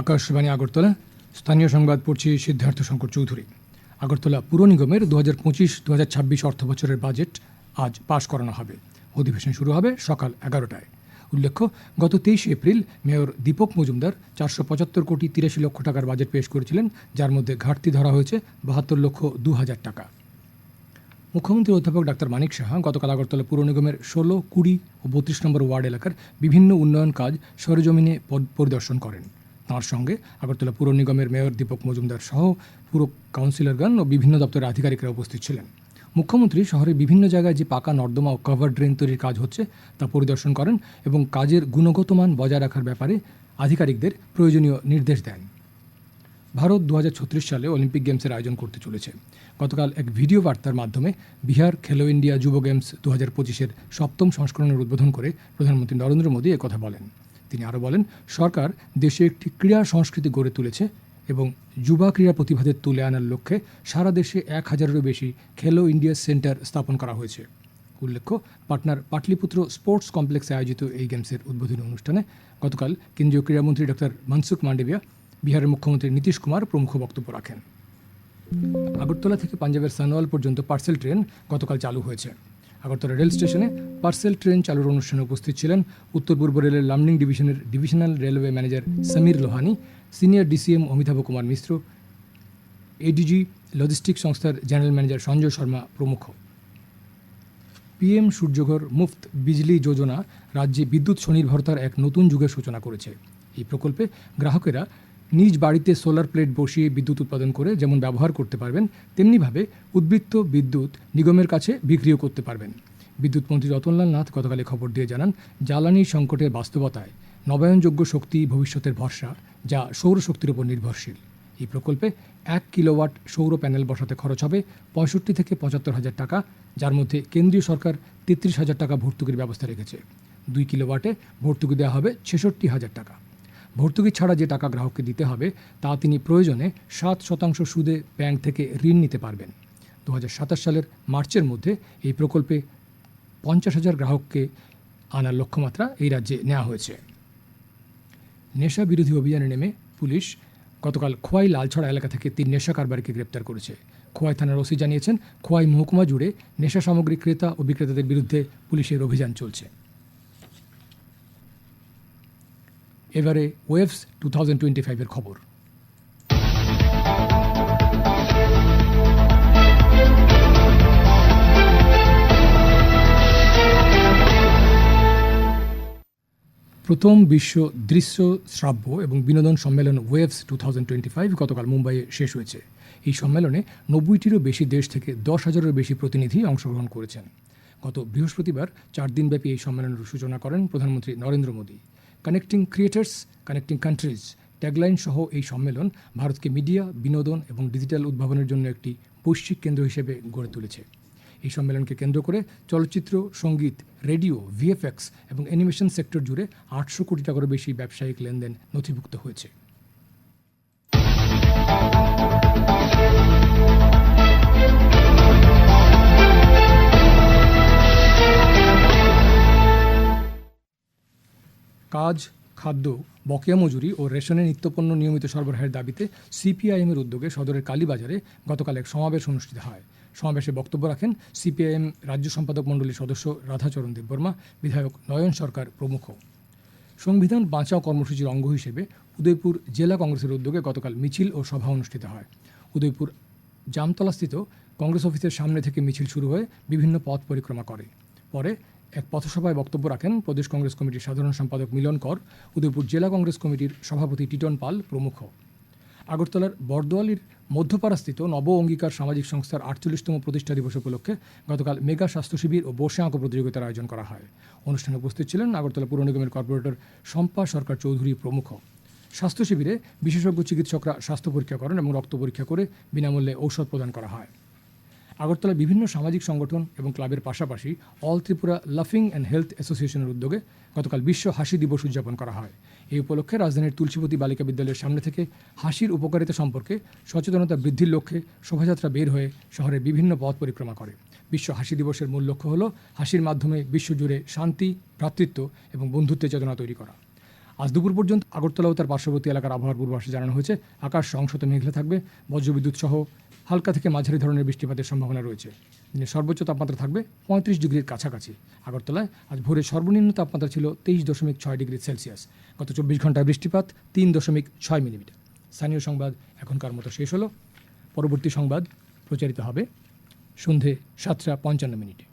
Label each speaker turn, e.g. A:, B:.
A: আকাশবাণী আগরতলা। স্থানীয় সংবাদ পড়ছি সিদ্ধার্থ শঙ্কর চৌধুরী। আগরতলা পুর নিগমের দু হাজার পঁচিশ দু হাজার ছাব্বিশ অর্থ বছরের বাজেট আজ পাশ করানো হবে। অধিবেশন শুরু হবে সকাল এগারোটায়। উল্লেখ্য, গত তেইশে এপ্রিল মেয়র দীপক মজুমদার চারশো পঁচাত্তর কোটি তিরাশি লক্ষ টাকার বাজেট পেশ করেছিলেন, যার মধ্যে ঘাটতি ধরা হয়েছে বাহাত্তর লক্ষ দু হাজার টাকা। মুখ্যমন্ত্রী অধ্যাপক ডাক্তার মানিক সাহা গতকাল আগরতলা পুর নিগমের ষোলো, কুড়ি ও বত্রিশ নম্বর ওয়ার্ড এলাকার বিভিন্ন উন্নয়ন কাজ সরজমিনে পরিদর্শন করেন। তাঁর সঙ্গে আগরতলা পুর নিগমের মেয়র দীপক মজুমদার সহ পুর কাউন্সিলরগণ ও বিভিন্ন দপ্তরের আধিকারিকরা উপস্থিত ছিলেন। মুখ্যমন্ত্রী শহরের বিভিন্ন জায়গায় যে পাকা নর্দমা ও কভার ড্রেন তৈরির কাজ হচ্ছে, তা পরিদর্শন করেন এবং কাজের গুণগত মান বজায় রাখার ব্যাপারে আধিকারিকদের প্রয়োজনীয় নির্দেশ দেন। ভারত দু হাজার ছত্রিশ সালে অলিম্পিক গেমসের আয়োজন করতে চলেছে। গতকাল এক ভিডিও বার্তার মাধ্যমে বিহার খেলো ইন্ডিয়া যুব গেমস দু হাজার পঁচিশের সপ্তম সংস্করণের উদ্বোধন করে প্রধানমন্ত্রী নরেন্দ্র মোদী কথা বলেন। তিনি আরও বলেন, সরকার দেশে একটি ক্রীড়া সংস্কৃতি গড়ে তুলেছে এবং যুবা ক্রীড়া প্রতিভাদের তুলে আনার লক্ষ্যে সারা দেশে এক হাজারেরও বেশি খেলো ইন্ডিয়া সেন্টার স্থাপন করা হয়েছে। উল্লেখ্য, পাটনার পাটলিপুত্র স্পোর্টস কমপ্লেক্সে আয়োজিত এই গেমসের উদ্বোধনী অনুষ্ঠানে গতকাল কেন্দ্রীয় ক্রীড়ামন্ত্রী ডক্টর মনসুখ মান্ডেভিয়া, বিহারের মুখ্যমন্ত্রী নীতিশ কুমার প্রমুখ বক্তব্য রাখেন। আগরতলা থেকে পাঞ্জাবের সানোয়াল পর্যন্ত পার্সেল ট্রেন গতকাল চালু হয়েছে। আগরতলা রেল স্টেশনে পার্সেল ট্রেন চালুর অনুষ্ঠানে উপস্থিত ছিলেন উত্তর পূর্ব রেলের লামনিং ডিভিশনের divisional railway manager Samir Lohani, senior DCM Amitabh Kumar Mishra, ADG logistic সংস্থার জেনারেল ম্যানেজার সঞ্জয় শর্মা প্রমুখ। পিএম সূর্যঘর মুফত বিজলি যোজনা রাজ্যে বিদ্যুৎ স্বনির্ভরতার এক নতুন যুগের সূচনা করেছে। এই প্রকল্পে গ্রাহকেরা নিজ বাড়িতে সোলার প্লেট বসিয়ে বিদ্যুৎ উৎপাদন করে যেমন ব্যবহার করতে পারবেন, তেমনিভাবে উদ্বৃত্ত বিদ্যুৎ নিগমের কাছে বিক্রিও করতে পারবেন। বিদ্যুৎ মন্ত্রী রতনলাল নাথ গতকালে খবর দিয়ে জানান, জ্বালানি সংকটের বাস্তবতায় নবায়নযোগ্য শক্তি ভবিষ্যতের ভরসা, যা সৌরশক্তির উপর নির্ভরশীল। এই প্রকল্পে এক কিলোওয়াট সৌর প্যানেল বসাতে খরচ হবে পঁয়ষট্টি থেকে পঁচাত্তর হাজার টাকা, যার মধ্যে কেন্দ্রীয় সরকার তেত্রিশ হাজার টাকা ভর্তুকির ব্যবস্থা রেখেছে। দুই কিলোওয়াটে ভর্তুকি দেওয়া হবে ছেষট্টি হাজার টাকা। ভর্তুকি ছাড়া যে টাকা গ্রাহককে দিতে হবে, তা তিনি প্রয়োজনে সাত শতাংশ সুদে ব্যাংক থেকে ঋণ নিতে পারবেন। দু হাজার সাতাশ সালের মার্চের মধ্যে এই প্রকল্পে পঞ্চাশ হাজার গ্রাহককে আনার লক্ষ্যমাত্রা এই রাজ্যে নেওয়া হয়েছে। নেশা বিরোধী অভিযানে নেমে পুলিশ গতকাল খোয়াই লালছড়া এলাকা থেকে তিন নেশা কারবারিকে গ্রেপ্তার করেছে। খোয়াই থানার ওসি জানিয়েছেন, খোয়াই মহকুমা জুড়ে নেশা সামগ্রী ক্রেতা ও বিক্রেতাদের বিরুদ্ধে পুলিশের অভিযান চলছে। এবারে ওয়েভস টু থাউজেন্ড টোয়েন্টি ফাইভের খবর। প্রথম বিশ্ব দৃশ্য শ্রাব্য এবং বিনোদন সম্মেলন Waves two thousand twenty five গতকাল মুম্বাইয়ে শেষ হয়েছে। এই সম্মেলনে নব্বইটিরও বেশি দেশ থেকে দশ হাজারেরও বেশি প্রতিনিধি অংশগ্রহণ করেছেন। গত বৃহস্পতিবার চার দিনব্যাপী এই সম্মেলনের সূচনা করেন প্রধানমন্ত্রী Narendra Modi. Connecting creators connecting countries tagline সহ এই সম্মেলন ভারতকে মিডিয়া, বিনোদন এবং ডিজিটাল উদ্ভাবনের জন্য একটি বৈশ্বিক কেন্দ্র হিসেবে গড়ে তুলেছে। এই সম্মেলনকে কেন্দ্র করে চলচ্চিত্র, সংগীত, রেডিও, ভিএফএক্স এবং অ্যানিমেশন সেক্টর জুড়ে আটশো কোটি টাকারও বেশি ব্যবসায়িক লেনদেন নথিভুক্ত হয়েছে। কাজ, খাদ্য, বকেয়া মজুরি ও রেশনের নিত্যপণ্য নিয়মিত সরবরাহের দাবিতে সিপিআইএমের উদ্যোগে সদরের কালীবাজারে গতকাল এক সমাবেশ অনুষ্ঠিত হয়। সমাবেশে বক্তব্য রাখেন সিপিআইএম রাজ্য সম্পাদক মণ্ডলীর সদস্য রাধাচরণ দেববর্মা, বিধায়ক নয়ন সরকার প্রমুখ। সংবিধান বাঁচাও কর্মসূচির অঙ্গ হিসেবে উদয়পুর জেলা কংগ্রেসের উদ্যোগে গতকাল মিছিল ও সভা অনুষ্ঠিত হয়। উদয়পুর জামতলাস্থিত কংগ্রেস অফিসের সামনে থেকে মিছিল শুরু হয়ে বিভিন্ন পথ পরিক্রমা করে। পরে এক পথসভায় বক্তব্য রাখেন প্রদেশ কংগ্রেস কমিটির সাধারণ সম্পাদক মিলন কর, উদয়পুর জেলা কংগ্রেস কমিটির সভাপতি টিটন পাল প্রমুখ। আগরতলার বরদোয়ালির মধ্যপাড়াস্থিত নব অঙ্গীকার সামাজিক সংস্থার আটচল্লিশতম প্রতিষ্ঠা দিবস উপলক্ষে গতকাল মেগা স্বাস্থ্য শিবির ও বসে আঁকো প্রতিযোগিতার আয়োজন করা হয়। অনুষ্ঠানে উপস্থিত ছিলেন আগরতলা পুর নিগমের কর্পোরেটর শম্পা সরকার চৌধুরী প্রমুখ। স্বাস্থ্য শিবিরে বিশেষজ্ঞ চিকিৎসকরা স্বাস্থ্য পরীক্ষা করেন এবং রক্ত পরীক্ষা করে বিনামূল্যে ঔষধ প্রদান করা হয়। আগরতলার বিভিন্ন সামাজিক সংগঠন এবং ক্লাবের পাশাপাশি অল ত্রিপুরা লাফিং অ্যান্ড হেলথ অ্যাসোসিয়েশনের উদ্যোগে গতকাল বিশ্ব হাসি দিবস উদযাপন করা হয়। এই উপলক্ষে রাজধানীর তুলসীপতি বালিকা বিদ্যালয়ের সামনে থেকে হাসির উপকারিতা সম্পর্কে সচেতনতা বৃদ্ধির লক্ষ্যে শোভাযাত্রা বের হয়ে শহরের বিভিন্ন পথ পরিক্রমা করে। বিশ্ব হাসি দিবসের মূল লক্ষ্য হল হাসির মাধ্যমে বিশ্বজুড়ে শান্তি, ভ্রাতৃত্ব এবং বন্ধুত্বের চেতনা তৈরি করা। আজ দুপুর পর্যন্ত আগরতলা ও তার পার্শ্ববর্তী এলাকার আবহাওয়ার পূর্বাভাসে জানানো হয়েছে, আকাশ সংশত মেঘলা থাকবে, বজ্রবিদ্যুৎ সহ হালকা থেকে মাঝারি ধরনের বৃষ্টিপাতের সম্ভাবনা রয়েছে। দিনের সর্বোচ্চ তাপমাত্রা থাকবে পঁয়ত্রিশ ডিগ্রির কাছাকাছি। আগরতলায় আজ ভোরে সর্বনিম্ন তাপমাত্রা ছিল তেইশ দশমিক ছয় ডিগ্রি সেলসিয়াস। গত চব্বিশ ঘন্টায় বৃষ্টিপাত তিন দশমিক ছয় মিলিমিটার। স্থানীয় সংবাদ এখনকার মতো শেষ হলো। পরবর্তী সংবাদ প্রচারিত হবে সন্ধে সাতটা পঞ্চান্ন মিনিটে।